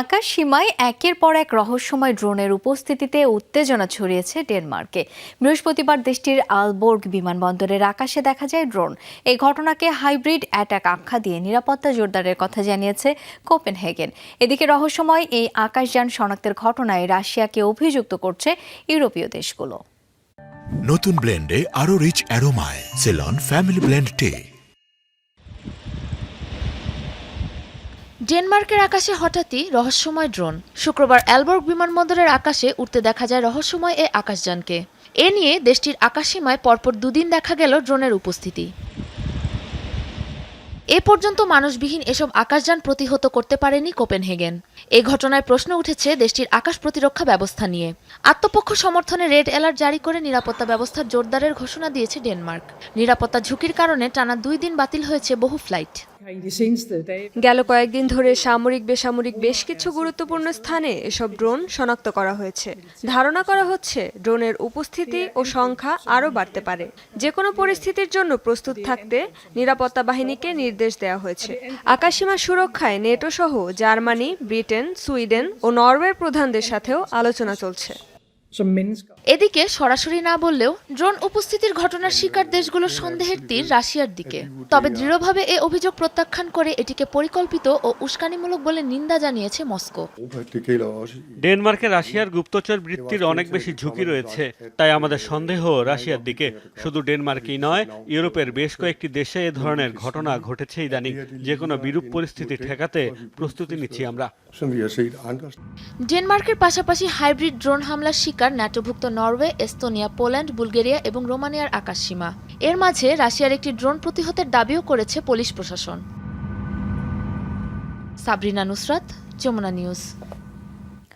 আকাশ সীমায় একের পর এক রহস্যময় ড্রোনের উপস্থিতিতে উত্তেজনা ছড়িয়েছে ডেনমার্কে। বৃহস্পতিবার দেশটির আলবোর্গ বিমানবন্দরের আকাশে দেখা যায় ড্রোন। এই ঘটনাকে হাইব্রিড অ্যাটাক আখ্যা দিয়ে নিরাপত্তা জোরদারের কথা জানিয়েছে কোপেনহেগেন। এদিকে রহস্যময় এই আকাশযান শনাক্তের ঘটনায় রাশিয়াকে অভিযুক্ত করছে ইউরোপীয় দেশগুলো। নতুন ব্লেন্ডে আরও রিচ অ্যারোমায় সেলন ফ্যামিলি ব্লেন্ড টে ডেনমার্কের আকাশে হঠাৎই রহস্যময় ড্রোন। শুক্রবার অ্যালবর্গ বিমানবন্দরের আকাশে উঠতে দেখা যায় রহস্যময় এ আকাশযানকে। এ নিয়ে দেশটির আকাশসীমায় পরপর দুদিন দেখা গেল ড্রোনের উপস্থিতি। এ পর্যন্ত মানুষবিহীন এসব আকাশযান প্রতিহত করতে পারেনি কোপেনহেগেন। এ ঘটনায় প্রশ্ন উঠেছে দেশটির আকাশ প্রতিরক্ষা ব্যবস্থা নিয়ে। আত্মপক্ষ সমর্থনে রেড অ্যালার্ট জারি করে নিরাপত্তা ব্যবস্থা জোরদারের ঘোষণা দিয়েছে ডেনমার্ক। নিরাপত্তা ঝুঁকির কারণে টানা দুই দিন বাতিল হয়েছে বহু ফ্লাইট। গেল কয়েকদিন ধরে সামরিক, বেসামরিক বেশ কিছু গুরুত্বপূর্ণ স্থানে এসব ড্রোন শনাক্ত করা হয়েছে। ধারণা করা হচ্ছে, ড্রোনের উপস্থিতি ও সংখ্যা আরও বাড়তে পারে। যে কোনো পরিস্থিতির জন্য প্রস্তুত থাকতে নিরাপত্তা বাহিনীকে নির্দেশ দেওয়া হয়েছে। আকাশসীমা সুরক্ষায় নেটো সহ জার্মানি, ব্রিটেন, সুইডেন ও নরওয়ের প্রধানদের সাথেও আলোচনা চলছে. এদিকে সরাসরি না বললেও ড্রোন উপস্থিতির ঘটনার শিকার দেশগুলোর সন্দেহের তীর রাশিয়ার দিকে। তবে দৃঢ়ভাবে এ অভিযোগ প্রত্যাখ্যান করে এটিকে পরিকল্পিত ও উস্কানিমূলক বলে নিন্দা জানিয়েছে মস্কো। ডেনমার্কে রাশিয়ার গুপ্তচর বৃত্তির অনেক বেশি ঝুঁকি রয়েছে তাই আমাদের সন্দেহ রাশিয়ার দিকে। শুধু ডেনমার্কই নয় ইউরোপের বেশ কয়েকটি দেশে এ ধরনের ঘটনা ঘটেছে ইদানিং। যে কোনো বিরূপ পরিস্থিতি ঠেকাতে প্রস্তুতি নিচ্ছি আমরা। ডেনমার্কের পাশাপাশি হাইব্রিড ড্রোন হামলার শিকার ন্যাটোভুক্ত নরওয়ে, এস্তোনিয়া, পোল্যান্ড, বুলগেরিয়া এবং রোমানিয়ার আকাশসীমা। এর মাঝে রাশিয়ার একটি ড্রোন প্রতিহতের দাবিও করেছে পুলিশ প্রশাসন। সাবরিনা নুসরাত, যমুনা নিউজ।